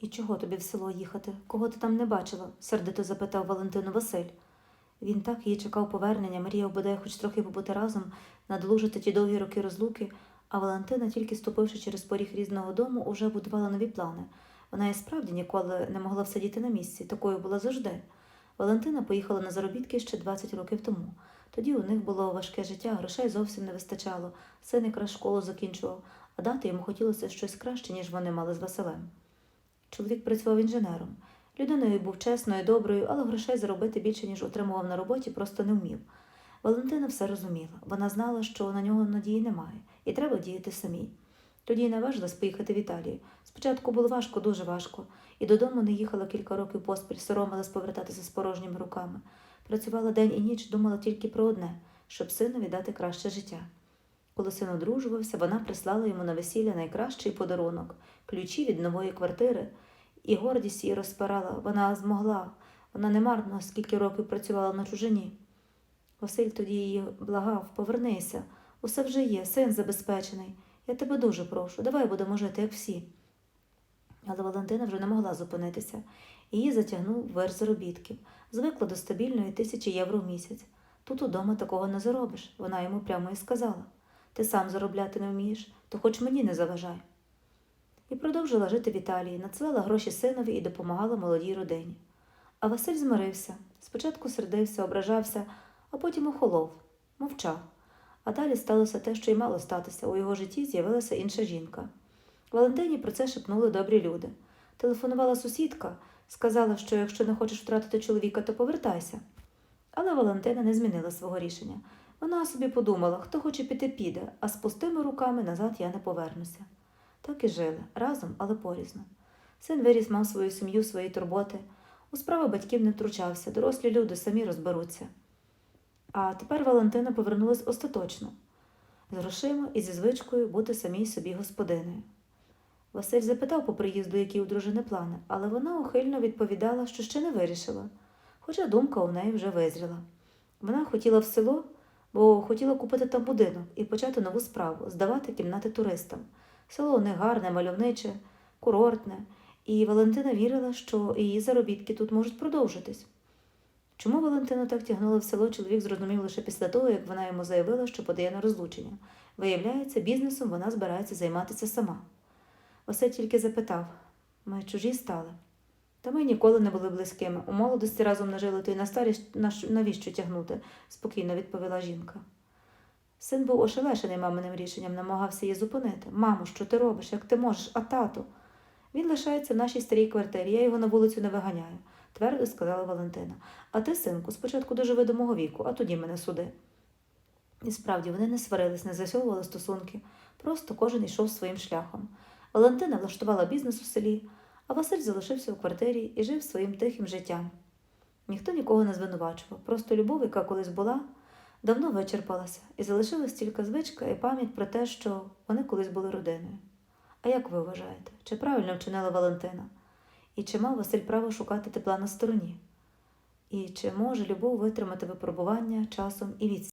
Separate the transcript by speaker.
Speaker 1: І чого тобі в село їхати? Кого ти там не бачила? сердито запитав Валентину Василь. Він так її чекав повернення, мріяв бодай хоч трохи побути разом, надолужити ті довгі роки розлуки, а Валентина, тільки ступивши через поріг різного дому, уже будувала нові плани. Вона і справді ніколи не могла всидіти на місці, такою була завжди. Валентина поїхала на заробітки ще 20 років тому. Тоді у них було важке життя, грошей зовсім не вистачало. Син якраз школу закінчував, а дати йому хотілося щось краще, ніж вони мали з Василем. Чоловік працював інженером. Людиною був чесною, доброю, але грошей заробити більше, ніж отримував на роботі, просто не вмів. Валентина все розуміла. Вона знала, що на нього надії немає, і треба діяти самій. Тоді й наважилась поїхати в Італію. Спочатку було важко, дуже важко, і додому не їхала кілька років поспіль, соромилась повертатися з порожніми руками. Працювала день і ніч, думала тільки про одне, щоб синові дати краще життя. Коли син одружувався, вона прислала йому на весілля найкращий подарунок ключі від нової квартири, і гордість її розпирала. Вона змогла, вона не марно скільки років працювала на чужині. Василь тоді її благав, повернися, усе вже є, син забезпечений. Я тебе дуже прошу, давай будемо жити, як всі. Але Валентина вже не могла зупинитися. Її затягнув вир заробітків, звикла до стабільної тисячі євро в місяць. Тут удома такого не заробиш, вона йому прямо і сказала. Ти сам заробляти не вмієш, то хоч мені не заважай. І продовжила жити в Італії, надсилала гроші синові і допомагала молодій родині. А Василь змирився. Спочатку сердився, ображався, а потім охолов, мовчав. А далі сталося те, що й мало статися. У його житті з'явилася інша жінка. Валентині про це шепнули добрі люди. Телефонувала сусідка, сказала, що якщо не хочеш втратити чоловіка, то повертайся. Але Валентина не змінила свого рішення. Вона собі подумала, хто хоче піти, піде, а з пустими руками назад я не повернуся. Так і жили, разом, але порізно. Син виріс, мав свою сім'ю, свої турботи. У справи батьків не втручався, дорослі люди самі розберуться. А тепер Валентина повернулась остаточно з грошима і зі звичкою бути самій собі господинею. Василь запитав по приїзду, які у дружини плани, але вона ухильно відповідала, що ще не вирішила, хоча думка у неї вже визріла. Вона хотіла в село, бо хотіла купити там будинок і почати нову справу здавати кімнати туристам. Село не гарне, мальовниче, курортне, і Валентина вірила, що її заробітки тут можуть продовжитись. Чому Валентину так тягнуло в село, чоловік зрозумів лише після того, як вона йому заявила, що подає на розлучення. Виявляється, бізнесом вона збирається займатися сама. Василь тільки запитав ми чужі стали. Та ми ніколи не були близькими. У молодості разом не жили, то й на старість навіщо тягнути? спокійно відповіла жінка. Син був ошелешений маминим рішенням, намагався її зупинити. Мамо, що ти робиш? Як ти можеш? А тато? Він лишається в нашій старій квартирі, я його на вулицю не виганяю, твердо сказала Валентина. А ти, синку, спочатку доживи до мого віку, а тоді мене суди. І справді вони не сварились, не засьовували стосунки, просто кожен йшов своїм шляхом. Валентина влаштувала бізнес у селі, а Василь залишився у квартирі і жив своїм тихим життям. Ніхто нікого не звинувачував, просто любов, яка колись була, давно вичерпалася, і залишилась тільки звичка і пам'ять про те, що вони колись були родиною. А як ви вважаєте, чи правильно вчинила Валентина? І чи мав Василь право шукати тепла на стороні? І чи може любов витримати випробування часом і відстань?